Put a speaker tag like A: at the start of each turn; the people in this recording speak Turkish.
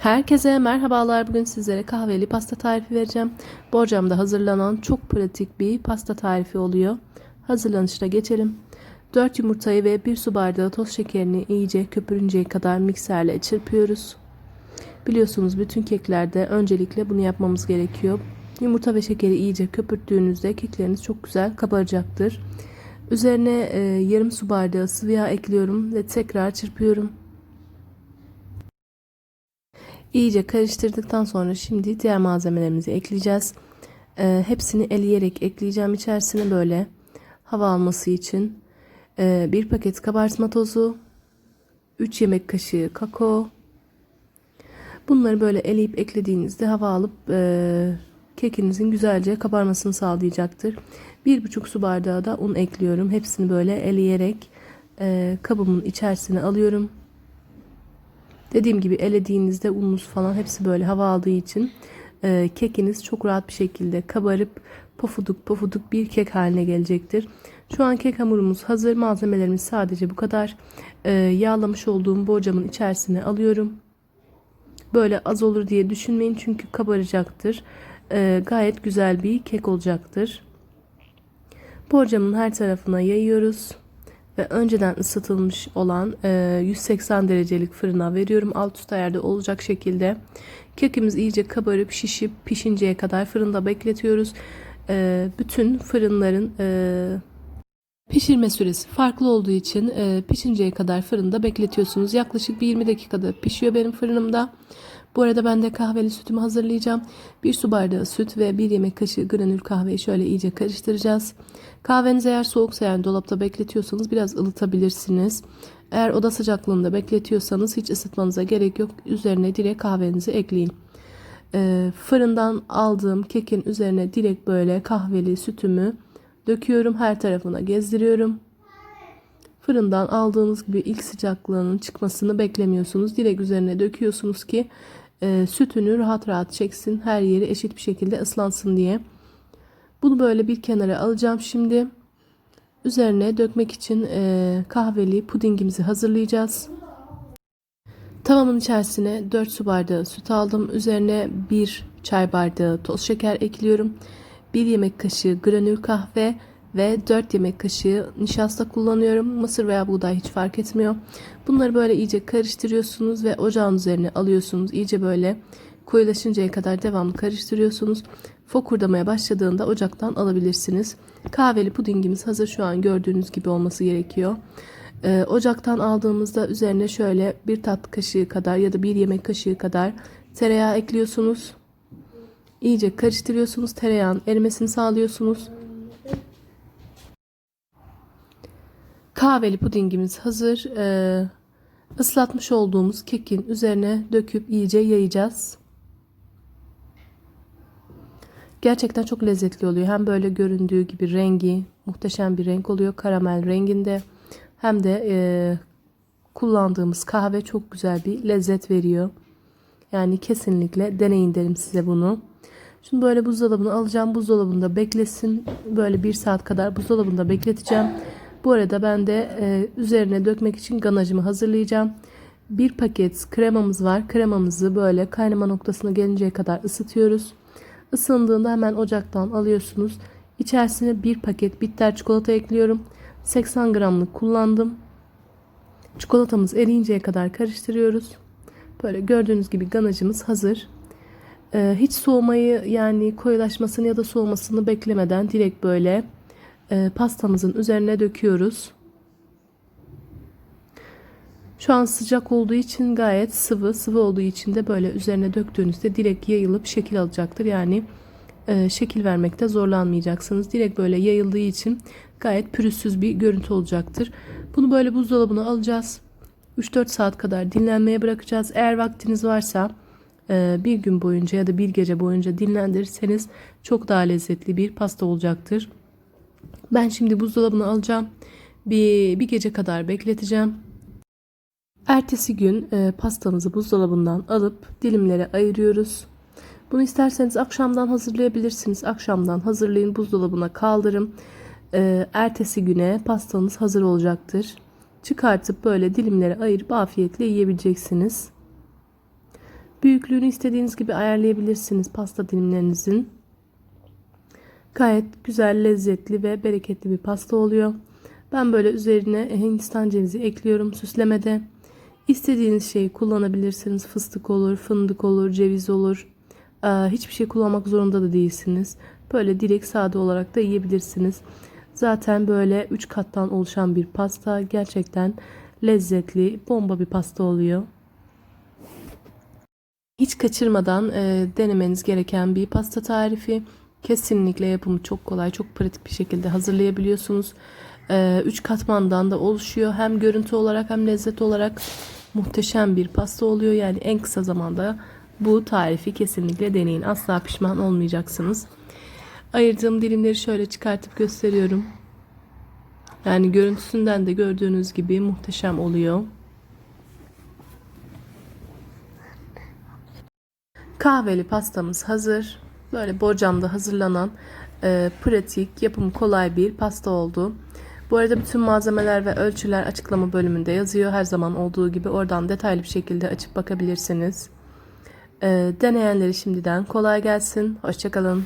A: Herkese merhabalar. Bugün sizlere kahveli pasta tarifi vereceğim. Borcamda hazırlanan çok pratik bir pasta tarifi oluyor. Hazırlanışına geçelim. 4 yumurtayı ve 1 su bardağı toz şekerini iyice köpürünceye kadar mikserle çırpıyoruz. Biliyorsunuz bütün keklerde öncelikle bunu yapmamız gerekiyor. Yumurta ve şekeri iyice köpürttüğünüzde kekleriniz çok güzel kabaracaktır. Üzerine e, yarım su bardağı sıvı yağ ekliyorum ve tekrar çırpıyorum. İyice karıştırdıktan sonra şimdi diğer malzemelerimizi ekleyeceğiz. Ee, hepsini eleyerek ekleyeceğim içerisine böyle hava alması için. Ee, bir paket kabartma tozu, 3 yemek kaşığı kakao. Bunları böyle eleyip eklediğinizde hava alıp e, kekinizin güzelce kabarmasını sağlayacaktır. 1,5 su bardağı da un ekliyorum. Hepsini böyle eleyerek e, kabımın içerisine alıyorum. Dediğim gibi elediğinizde ununuz falan hepsi böyle hava aldığı için e, kekiniz çok rahat bir şekilde kabarıp pofuduk pofuduk bir kek haline gelecektir. Şu an kek hamurumuz hazır. Malzemelerimiz sadece bu kadar. E, yağlamış olduğum borcamın içerisine alıyorum. Böyle az olur diye düşünmeyin çünkü kabaracaktır. E, gayet güzel bir kek olacaktır. Borcamın her tarafına yayıyoruz ve önceden ısıtılmış olan e, 180 derecelik fırına veriyorum. Alt üst ayarda olacak şekilde. Kekimiz iyice kabarıp şişip pişinceye kadar fırında bekletiyoruz. E, bütün fırınların e, pişirme süresi farklı olduğu için e, pişinceye kadar fırında bekletiyorsunuz. Yaklaşık bir 20 dakikada pişiyor benim fırınımda. Bu arada ben de kahveli sütümü hazırlayacağım. Bir su bardağı süt ve bir yemek kaşığı granül kahveyi şöyle iyice karıştıracağız. Kahveniz eğer soğuksa yani dolapta bekletiyorsanız biraz ılıtabilirsiniz. Eğer oda sıcaklığında bekletiyorsanız hiç ısıtmanıza gerek yok. Üzerine direkt kahvenizi ekleyin. Ee, fırından aldığım kekin üzerine direkt böyle kahveli sütümü döküyorum. Her tarafına gezdiriyorum. Fırından aldığınız gibi ilk sıcaklığının çıkmasını beklemiyorsunuz. Direkt üzerine döküyorsunuz ki e, sütünü rahat rahat çeksin. Her yeri eşit bir şekilde ıslansın diye. Bunu böyle bir kenara alacağım şimdi. Üzerine dökmek için e, kahveli pudingimizi hazırlayacağız. Tavamın içerisine 4 su bardağı süt aldım. Üzerine 1 çay bardağı toz şeker ekliyorum. 1 yemek kaşığı granül kahve ve 4 yemek kaşığı nişasta kullanıyorum. Mısır veya buğday hiç fark etmiyor. Bunları böyle iyice karıştırıyorsunuz ve ocağın üzerine alıyorsunuz. İyice böyle koyulaşıncaya kadar devamlı karıştırıyorsunuz. Fokurdamaya başladığında ocaktan alabilirsiniz. Kahveli pudingimiz hazır şu an gördüğünüz gibi olması gerekiyor. Ee, ocaktan aldığımızda üzerine şöyle bir tat kaşığı kadar ya da bir yemek kaşığı kadar tereyağı ekliyorsunuz. İyice karıştırıyorsunuz. Tereyağın erimesini sağlıyorsunuz. Kahveli pudingimiz hazır. Ee, ıslatmış olduğumuz kekin üzerine döküp iyice yayacağız. Gerçekten çok lezzetli oluyor. Hem böyle göründüğü gibi rengi muhteşem bir renk oluyor. Karamel renginde. Hem de e, kullandığımız kahve çok güzel bir lezzet veriyor. Yani kesinlikle deneyin derim size bunu. Şimdi böyle buzdolabına alacağım. Buzdolabında beklesin. Böyle bir saat kadar buzdolabında bekleteceğim. Bu arada ben de e, üzerine dökmek için ganajımı hazırlayacağım. Bir paket kremamız var. Kremamızı böyle kaynama noktasına gelinceye kadar ısıtıyoruz. Isındığında hemen ocaktan alıyorsunuz. İçerisine bir paket bitter çikolata ekliyorum. 80 gramlık kullandım. Çikolatamız eriyinceye kadar karıştırıyoruz. Böyle gördüğünüz gibi ganajımız hazır. Ee, hiç soğumayı yani koyulaşmasını ya da soğumasını beklemeden direkt böyle e, pastamızın üzerine döküyoruz. Şu an sıcak olduğu için gayet sıvı. Sıvı olduğu için de böyle üzerine döktüğünüzde direkt yayılıp şekil alacaktır. Yani e, şekil vermekte zorlanmayacaksınız. Direkt böyle yayıldığı için gayet pürüzsüz bir görüntü olacaktır. Bunu böyle buzdolabına alacağız. 3-4 saat kadar dinlenmeye bırakacağız. Eğer vaktiniz varsa e, bir gün boyunca ya da bir gece boyunca dinlendirirseniz çok daha lezzetli bir pasta olacaktır. Ben şimdi buzdolabına alacağım. Bir, bir gece kadar bekleteceğim. Ertesi gün e, pastamızı buzdolabından alıp dilimlere ayırıyoruz. Bunu isterseniz akşamdan hazırlayabilirsiniz. Akşamdan hazırlayın buzdolabına kaldırın. E, ertesi güne pastanız hazır olacaktır. Çıkartıp böyle dilimlere ayırıp afiyetle yiyebileceksiniz. Büyüklüğünü istediğiniz gibi ayarlayabilirsiniz pasta dilimlerinizin. Gayet güzel, lezzetli ve bereketli bir pasta oluyor. Ben böyle üzerine Hindistan cevizi ekliyorum süslemede. İstediğiniz şeyi kullanabilirsiniz. Fıstık olur, fındık olur, ceviz olur. Ee, hiçbir şey kullanmak zorunda da değilsiniz. Böyle direkt sade olarak da yiyebilirsiniz. Zaten böyle 3 kattan oluşan bir pasta. Gerçekten lezzetli, bomba bir pasta oluyor. Hiç kaçırmadan e, denemeniz gereken bir pasta tarifi. Kesinlikle yapımı çok kolay, çok pratik bir şekilde hazırlayabiliyorsunuz. 3 katmandan da oluşuyor. Hem görüntü olarak hem lezzet olarak muhteşem bir pasta oluyor. Yani en kısa zamanda bu tarifi kesinlikle deneyin. Asla pişman olmayacaksınız. Ayırdığım dilimleri şöyle çıkartıp gösteriyorum. Yani görüntüsünden de gördüğünüz gibi muhteşem oluyor. Kahveli pastamız hazır. Böyle borcamda hazırlanan e, pratik, yapımı kolay bir pasta oldu. Bu arada bütün malzemeler ve ölçüler açıklama bölümünde yazıyor. Her zaman olduğu gibi oradan detaylı bir şekilde açıp bakabilirsiniz. E, deneyenleri şimdiden kolay gelsin. Hoşçakalın.